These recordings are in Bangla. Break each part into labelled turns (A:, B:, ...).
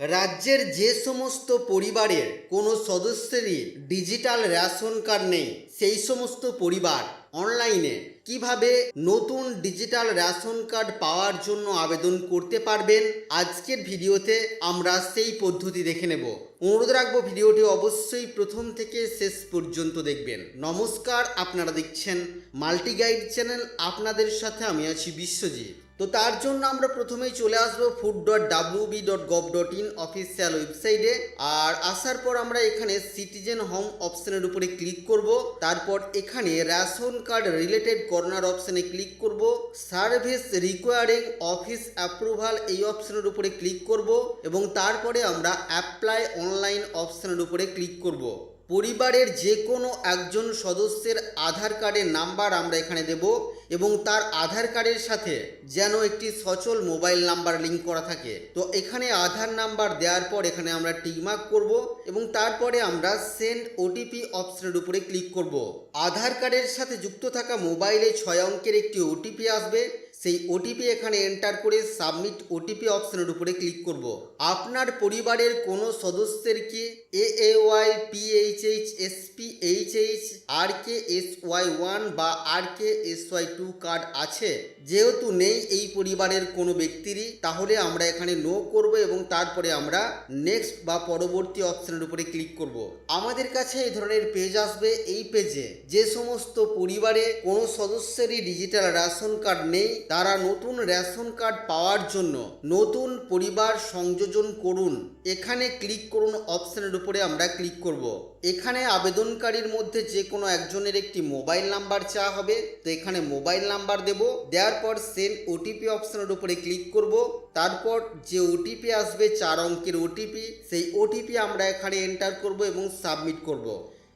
A: রাজ্যের যে সমস্ত পরিবারের কোনো সদস্যেরই ডিজিটাল রেশন কার্ড নেই, সেই সমস্ত পরিবার অনলাইনে কীভাবে নতুন ডিজিটাল রেশন কার্ড পাওয়ার জন্য আবেদন করতে পারবেন, আজকের ভিডিওতে আমরা সেই পদ্ধতি দেখে নেব। অনুরোধ রাখব ভিডিওটি অবশ্যই প্রথম থেকে শেষ পর্যন্ত দেখবেন। নমস্কার, আপনারা দেখছেন মাল্টি গাইড চ্যানেল, আপনাদের সাথে আমি আছি বিশ্বজিৎ। তো তার জন্য আমরা প্রথমেই চলে আসব food dot W B dot gov dot in official ওয়েবসাইটে আর আসার পর আমরা এখানে সিটিজেন হোম অপশনের উপরে ক্লিক করব। তারপর এখানে রেশন কার্ড রিলেটেড কর্নার অপশনে ক্লিক করব। সার্ভিস রিকোয়ারিং অফিস অ্যাপ্রুভাল এই অপশনের উপরে ক্লিক করব। এবং তারপরে আমরা অ্যাপ্লাই অনলাইন অপশনের উপরে ক্লিক করব। পরিবারের যে কোনো একজন সদস্যের আধার কার্ডের নাম্বার আমরা এখানে দেব। এবং তার আধার কার্ডের সাথে যেন একটি সচল মোবাইল নাম্বার লিঙ্ক করা থাকে। তো এখানে আধার নাম্বার দেওয়ার পর এখানে আমরা টিকমার্ক করব এবং তারপরে আমরা সেন্ড ওটিপি অপশনের উপরে ক্লিক করব। আধার কার্ডের সাথে যুক্ত থাকা মোবাইলে ছয় অঙ্কের একটি ওটিপি আসবে। সেই ওটিপি এখানে এন্টার করে সাবমিট ওটিপি অপশনের উপরে ক্লিক করব। আপনার পরিবারের কোনো সদস্যের কি A A Y P H H S P H H R K S Y one বা R K S Y two card আছে? যেহেতু নেই এই পরিবারের কোনো ব্যক্তিরই, তাহলে আমরা এখানে নো করব এবং তারপরে আমরা নেক্সট বা পরবর্তী অপশনের উপরে ক্লিক করব। আমাদের কাছে এই ধরনের পেজ আসবে এই পেজে যে সমস্ত পরিবারে কোনো সদস্যেরই ডিজিটাল রেশন কার্ড নেই তারা নতুন রেশন কার্ড পাওয়ার জন্য নতুন পরিবার সংযোজন করুন। এখানে ক্লিক করুন অপশনের উপরে আমরা ক্লিক করব। এখানে আবেদনকারীর মধ্যে যে কোনো একজনের একটি মোবাইল নাম্বার চাওয়া হবে। তো এখানে মোবাইল নাম্বার দেব। দেওয়ার পর সেন্ড ওটিপি অপশনের উপরে ক্লিক করব। তারপর যে ওটিপি আসবে চার অঙ্কের ওটিপি, সেই ওটিপি আমরা এখানে এন্টার করব এবং সাবমিট করব।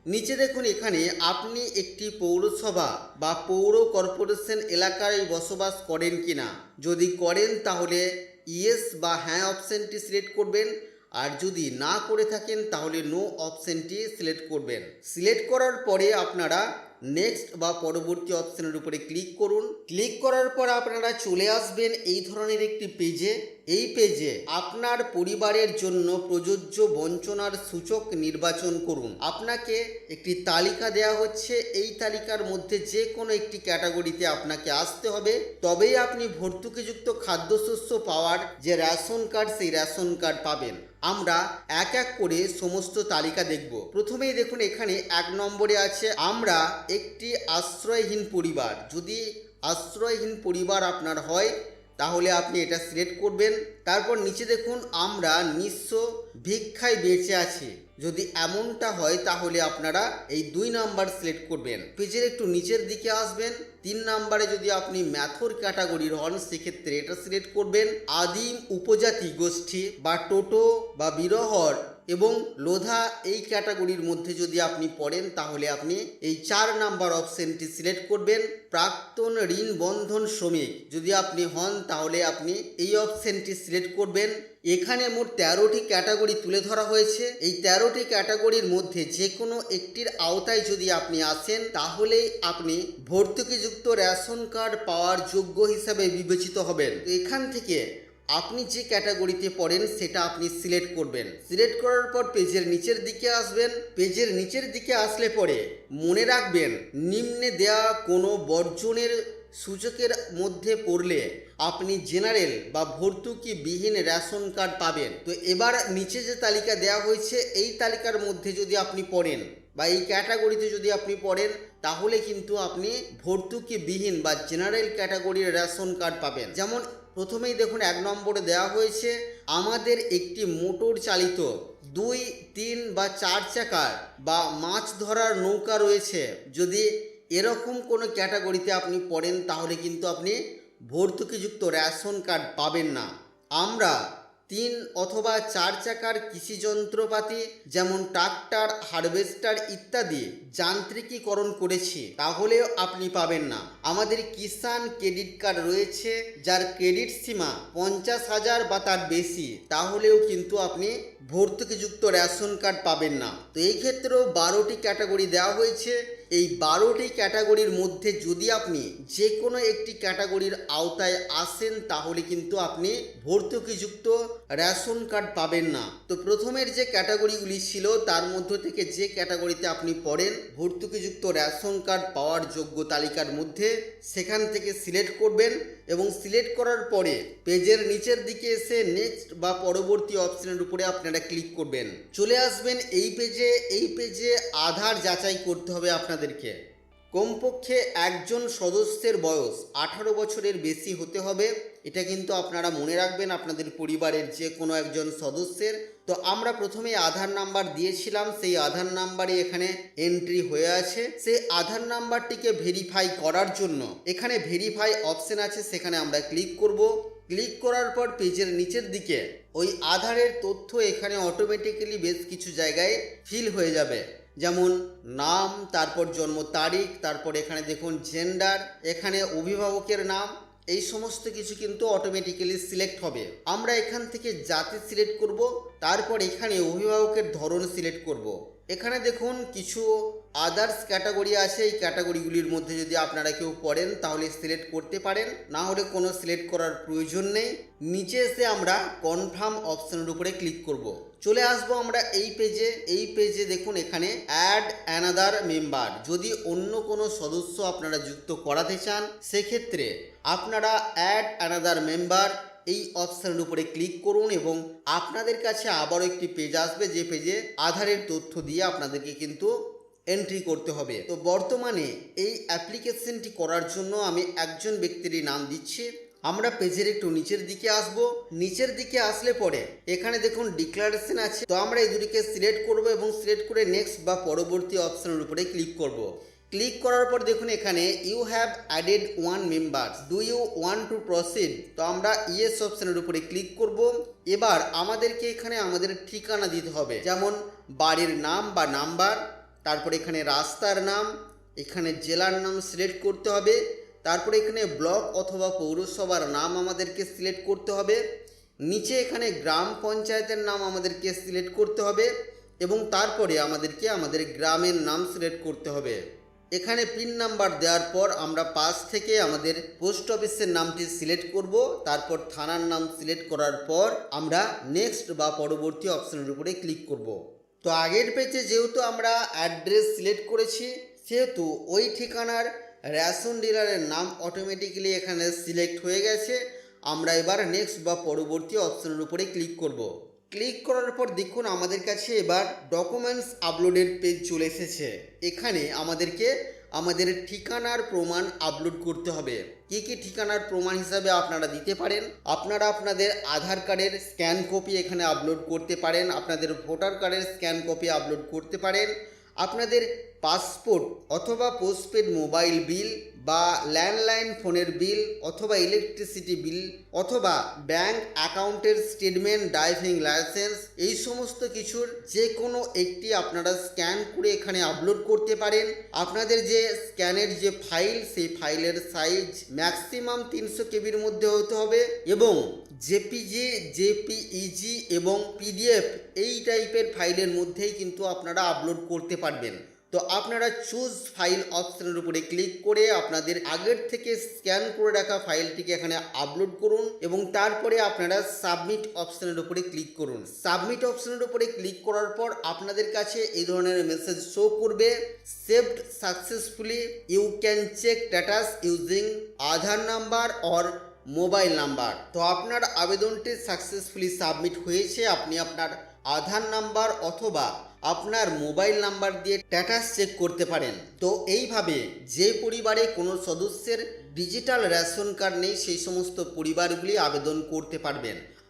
A: নিচে দেখুন এখানে আপনি একটি পৌরসভা বা পৌর কর্পোরেশন এলাকায় বসবাস করেন কিনা। যদি করেন তাহলে ইয়েস বা হ্যাঁ অপশানটি সিলেক্ট করবেন। আর যদি না করে থাকেন তাহলে নো অপশানটি সিলেক্ট করবেন। সিলেক্ট করার পরে আপনারা নেক্সট বা পরবর্তী অপশানের উপরে ক্লিক করুন। ক্লিক করার পর আপনারা চলে আসবেন এই ধরনের একটি পেজে। এই পেজে আপনার পরিবারের জন্য প্রযোজ্য বঞ্চনার সূচক নির্বাচন করুন। আপনাকে একটি তালিকা দেওয়া হচ্ছে। এই তালিকার মধ্যে যে কোনো একটি ক্যাটাগরিতে আপনাকে আসতে হবে। তবেই আপনি ভর্তুকিযুক্ত খাদ্যশস্য পাওয়ার যে রেশন কার্ড, সেই রেশন কার্ড পাবেন। আমরা এক এক করে সমস্ত তালিকা দেখব। প্রথমেই দেখুন, এখানে এক নম্বরে আছে, আমরা একটি আশ্রয়হীন পরিবার। যদি আশ্রয়হীন পরিবার আপনার হয় তাহলে আপনি এটা সিলেক্ট করবেন। তারপর নিচে দেখুন, আমরা নিঃস্ব ভিক্ষায় বেঁচে আছি। যদি এমনটা হয়, তাহলে আপনারা এই দুই নাম্বার সিলেক্ট করবেন। পেজের একটু নিচের দিকে আসবেন। তিন নাম্বারে যদি আপনি ম্যাথর ক্যাটাগরির হন সেক্ষেত্রে এটা সিলেক্ট করবেন। আদিম উপজাতি গোষ্ঠী বা টোটো বা বিরহর এবং লোধা এই ক্যাটাগরির মধ্যে যদি আপনি পড়েন, তাহলে আপনি এই চার নাম্বার অপশনটি সিলেক্ট করবেন, প্রাক্তন ঋণ বন্ধন শ্রমিক। যদি আপনি হন, তাহলে আপনি এই অপশনটি সিলেক্ট করবেন। এখানে মোট তেরোটি ক্যাটাগরি তুলে ধরা হয়েছে। এই তেরোটি ক্যাটাগরির মধ্যে যে কোনো একটির আওতায় যদি আপনি আসেন, তাহলেই আপনি ভর্তুকিযুক্ত রেশন কার্ড পাওয়ার যোগ্য হিসাবে বিবেচিত হবেন। এখান থেকে আপনি যে ক্যাটাগরিতে পড়েন, সেটা আপনি সিলেক্ট করবেন। সিলেক্ট করার পর পেজের নিচের দিকে আসবেন। পেজের নিচের দিকে আসলে পরে মনে রাখবেন, নিম্নে দেওয়া কোনো বর্জনের সূচকের মধ্যে পড়লে আপনি জেনারেল বা ভর্তুকি বিহীন রেশন কার্ড পাবেন। তো এবার নিচে যে তালিকা দেওয়া হয়েছে, এই তালিকার মধ্যে যদি আপনি পড়েন বা এই ক্যাটাগরিতে যদি আপনি পড়েন, তাহলে কিন্তু আপনি ভর্তুকিবিহীন বা জেনারেল ক্যাটাগরির রেশন কার্ড পাবেন। যেমন প্রথমেই দেখুন এক নম্বরে দেওয়া হয়েছে, আমাদের একটি মোটর চালিত দুই, তিন বা চার চাকার বা মাছ ধরার নৌকা রয়েছে। যদি এরকম কোনো ক্যাটাগরিতে আপনি পড়েন তাহলে কিন্তু আপনি ভর্তুকিযুক্ত রেশন কার্ড পাবেন না। আমরা তিন অথবা চার চাকার কৃষি যন্ত্রপাতি যেমন ট্রাক্টর, হারভেস্টার ইত্যাদি যান্ত্রিকীকরণ করেছি, তাহলেও আপনি পাবেন না। আমাদের কিষাণ ক্রেডিট কার্ড রয়েছে, যার ক্রেডিট সীমা পঞ্চাশ হাজার বা তার বেশি, তাহলেও কিন্তু আপনি ভর্তুকিযুক্ত রেশন কার্ড পাবেন না। তো এই ক্ষেত্রেও বারোটি ক্যাটাগরি দেওয়া হয়েছে। এই বারোটি ক্যাটাগরির মধ্যে যদি আপনি যে কোনো একটি ক্যাটাগরির আওতায় আসেন, তাহলে কিন্তু আপনি ভর্তুকিযুক্ত রেশন কার্ড পাবেন না। তো প্রথমের যে ক্যাটাগরিগুলি ছিল, তার মধ্য থেকে যে ক্যাটাগরিতে আপনি পড়েন, ভর্তুকিযুক্ত রেশন কার্ড পাওয়ার যোগ্য তালিকার মধ্যে সেখান থেকে সিলেক্ট করবেন এবং সিলেক্ট করার পরে পেজের নিচের দিকে এসে নেক্সট বা পরবর্তী অপশনের উপরে আপনারা ক্লিক করবেন। চলে আসবেন এই পেজে এই পেজে আধার যাচাই করতে হবে আপনাদেরকে। কমপক্ষে একজন সদস্যের বয়স আঠারো বছরের বেশি হতে হবে। এটা কিন্তু আপনারা মনে রাখবেন আপনাদের পরিবারের যে কোনো একজন সদস্যের। তো আমরা প্রথমে আধার নাম্বার দিয়েছিলাম, সেই আধার নাম্বারই এখানে এন্ট্রি হয়ে আছে। সেই আধার নাম্বারটিকে ভেরিফাই করার জন্য এখানে ভেরিফাই অপশন আছে, সেখানে আমরা ক্লিক করব। ক্লিক করার পর পেজের নিচের দিকে ওই আধারের তথ্য এখানে অটোমেটিক্যালি বেশ কিছু জায়গায় ফিল হয়ে যাবে। যেমন নাম, তারপর জন্ম তারিখ, তারপর এখানে দেখুন জেন্ডার এখানে অভিভাবকের নাম এই সমস্ত কিছু কিন্তু অটোমেটিক্যালি সিলেক্ট হবে। আমরা এখান থেকে জাতি সিলেক্ট করব, তারপর এখানে অভিভাবকের ধরন সিলেক্ট করব। এখানে দেখুন কিছু আদার্স ক্যাটাগরি আছে। এই ক্যাটাগরিগুলির মধ্যে যদি আপনারা কেউ পড়েন, তাহলে সিলেক্ট করতে পারেন। না হলে কোনো সিলেক্ট করার প্রয়োজন নেই। নিচে এসে আমরা কনফার্ম অপশনের উপরে ক্লিক করব। চলে আসব আমরা এই পেজে এই পেজে দেখুন এখানে অ্যাড অ্যানাদার মেম্বার যদি অন্য কোনো সদস্য আপনারা যুক্ত করাতে চান, সেক্ষেত্রে আপনারা অ্যাড অ্যানাদার মেম্বার এই অপশানের উপরে ক্লিক করুন এবং আপনাদের কাছে আবারও একটি পেজ আসবে যে পেজে আধারের তথ্য দিয়ে আপনাদেরকে কিন্তু এন্ট্রি করতে হবে। তো বর্তমানে এই অ্যাপ্লিকেশনটি করার জন্য আমি একজন ব্যক্তিরই নাম দিচ্ছি। আমরা পেজের একটু নিচের দিকে আসব। নিচের দিকে আসলে পরে এখানে দেখুন ডিক্লারেশন আছে। তো আমরা এই দুটিকে সিলেক্ট করব এবং সিলেক্ট করে নেক্সট বা পরবর্তী অপশনের উপরে ক্লিক করব। ক্লিক করার পর দেখুন এখানে you have added one member do you want to proceed তো আমরা ইয়েস অপশানের উপরে ক্লিক করব। এবার আমাদেরকে এখানে আমাদের ঠিকানা দিতে হবে। যেমন বাড়ির নাম বা নাম্বার, তারপর এখানে রাস্তার নাম, এখানে জেলার নাম সিলেক্ট করতে হবে, তারপরে এখানে ব্লক অথবা পৌরসভার নাম আমাদেরকে সিলেক্ট করতে হবে, নিচে এখানে গ্রাম পঞ্চায়েতের নাম আমাদেরকে সিলেক্ট করতে হবে, এবং তারপরে আমাদেরকে আমাদের গ্রামের নাম সিলেক্ট করতে হবে। এখানে পিন নাম্বার দেওয়ার পর আমরা পাশ থেকে আমাদের পোস্ট অফিসের নামটি সিলেক্ট করব, তারপর থানার নাম সিলেক্ট করার পর আমরা নেক্সট বা পরবর্তী অপশনের উপরে ক্লিক করব। তো আগের পেজে যেহেতু আমরা অ্যাড্রেস সিলেক্ট করেছি, সেহেতু ওই ঠিকানার রেশন ডিলারের নাম অটোমেটিক্যালি এখানে সিলেক্ট হয়ে গেছে। আমরা এবার নেক্সট বা পরবর্তী অপশনের উপরে ক্লিক করব। ক্লিক করার পর দেখুন আমাদের কাছে এবার ডকুমেন্টস আপলোডের পেজ চলে এসেছে। এখানে আমাদেরকে আমাদের ঠিকানার প্রমাণ আপলোড করতে হবে। কি কি ঠিকানার প্রমাণ হিসাবে আপনারা দিতে পারেন? আপনারা আপনাদের আধার কার্ডের স্ক্যান কপি এখানে আপলোড করতে পারেন। আপনাদের ভোটার কার্ডের স্ক্যান কপি আপলোড করতে পারেন। আপনাদের পাসপোর্ট অথবা পোস্টপেড মোবাইল বিল বা ল্যান্ডলাইন ফোনের বিল অথবা ইলেকট্রিসিটি বিল অথবা ব্যাংক অ্যাকাউন্টের স্টেটমেন্ট ড্রাইভিং লাইসেন্স এই সমস্ত কিছুর যে কোনো একটি আপনারা স্ক্যান করে এখানে আপলোড করতে পারেন। আপনাদের যে স্ক্যানের যে ফাইল সেই ফাইলের সাইজ ম্যাক্সিমাম তিনশো কেবির মধ্যে হতে হবে এবং জেপিজি জেপিইজি এবং পিডিএফ এই টাইপের ফাইলের মধ্যেই কিন্তু আপনারা আপলোড করতে পারবেন। তো আপনারা চুজ ফাইল অপশনের উপরে ক্লিক করে আপনাদের আগের থেকে স্ক্যান করে রাখা ফাইলটিকে এখানে আপলোড করুন এবং তারপরে আপনারা সাবমিট অপশনের উপরে ক্লিক করুন। সাবমিট অপশনের উপরে ক্লিক করার পর আপনাদের কাছে এই ধরনের মেসেজ শো করবে saved successfully you can check status using Aadhaar number or mobile number তো আপনার আবেদনটি সাকসেসফুলি সাবমিট হয়েছে, আপনি আপনার আধার নাম্বার অথবা আপনার মোবাইল নাম্বার দিয়ে স্ট্যাটাস চেক করতে পারেন। তো এইভাবে যে পরিবারে কোনো সদস্যের ডিজিটাল রেশন কার্ড নেই, সেই সমস্ত পরিবারগুলি আবেদন করতে পারবেন।